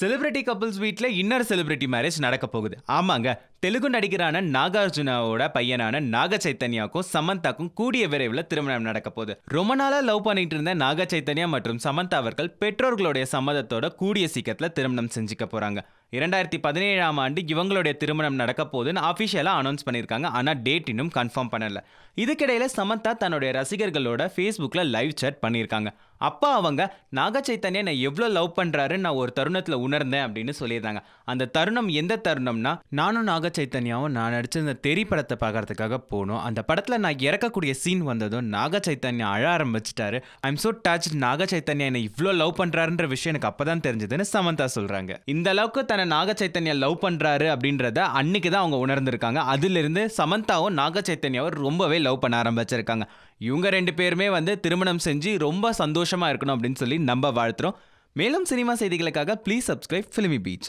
Celebrity couples வீட்டில் இன்னொரு celebrity marriage நடக்க போகுது. ஆமாங்க. தெலுங்கு நடிகரான நாகார்ஜுனாவோட பையனான நாக சைத்தன்யாவுக்கும் சமந்தாக்கும் கூடிய விரைவில் திருமணம் நடக்க போகுது. ரொம்ப நாளாக லவ் பண்ணிட்டு இருந்த நாக சைத்தன்யா மற்றும் சமந்தா அவர்கள் பெற்றோர்களுடைய சம்மதத்தோட கூடிய சீக்கிரத்தில் திருமணம் செஞ்சுக்க போறாங்க. இரண்டாயிரத்தி பதினேழாம் ஆண்டு இவங்களுடைய திருமணம் நடக்க போகுதுன்னு அஃபிஷியலாக அனௌன்ஸ் பண்ணியிருக்காங்க. ஆனால் டேட் இன்னும் கன்ஃபார்ம் பண்ணல. இதுக்கிடையில சமந்தா தன்னுடைய ரசிகர்களோட ஃபேஸ்புக்கில் லைவ் சேட் பண்ணியிருக்காங்க. அப்பா அவங்க நாக சைத்தன்யா நான் எவ்வளோ லவ் பண்ணுறாருன்னு நான் ஒரு தருணத்தில் உணர்ந்தேன் அப்படின்னு சொல்லியிருந்தாங்க. அந்த தருணம் எந்த தருணம்னா நானும் நாக சைத்தன்யாவும் நான் நடிச்ச இந்த தெரி படத்தை பார்க்கறதுக்காக போனோம். அந்த படத்தில் நான் இறக்கக்கூடிய சீன் வந்ததும் நாக சைத்தன்யா அழ ஆரம்பிச்சிட்டாரு. I'm so touch Naga Chaitanya என்னை இவ்வளோ லவ் பண்ணுறாருன்ற விஷயம் எனக்கு அப்போ தான் தெரிஞ்சதுன்னு சமந்தா சொல்கிறாங்க இந்த அளவுக்கு தன்னை நாக சைத்தன்யா லவ் பண்ணுறாரு அப்படின்றத அன்னைக்கு தான் அவங்க உணர்ந்திருக்காங்க. அதிலிருந்து சமந்தாவும் நாக சைத்தன்யாவும் ரொம்பவே லவ் பண்ண ஆரம்பிச்சிருக்காங்க. இவங்க ரெண்டு பேருமே வந்து திருமணம் செஞ்சு ரொம்ப சந்தோஷமா இருக்கணும் அப்படின்னு சொல்லி நம்ம வாழ்த்துறோம். மேலும் சினிமா செய்திகளுக்காக ப்ளீஸ் சப்ஸ்கிரைப் ஃபிலிமி பீச்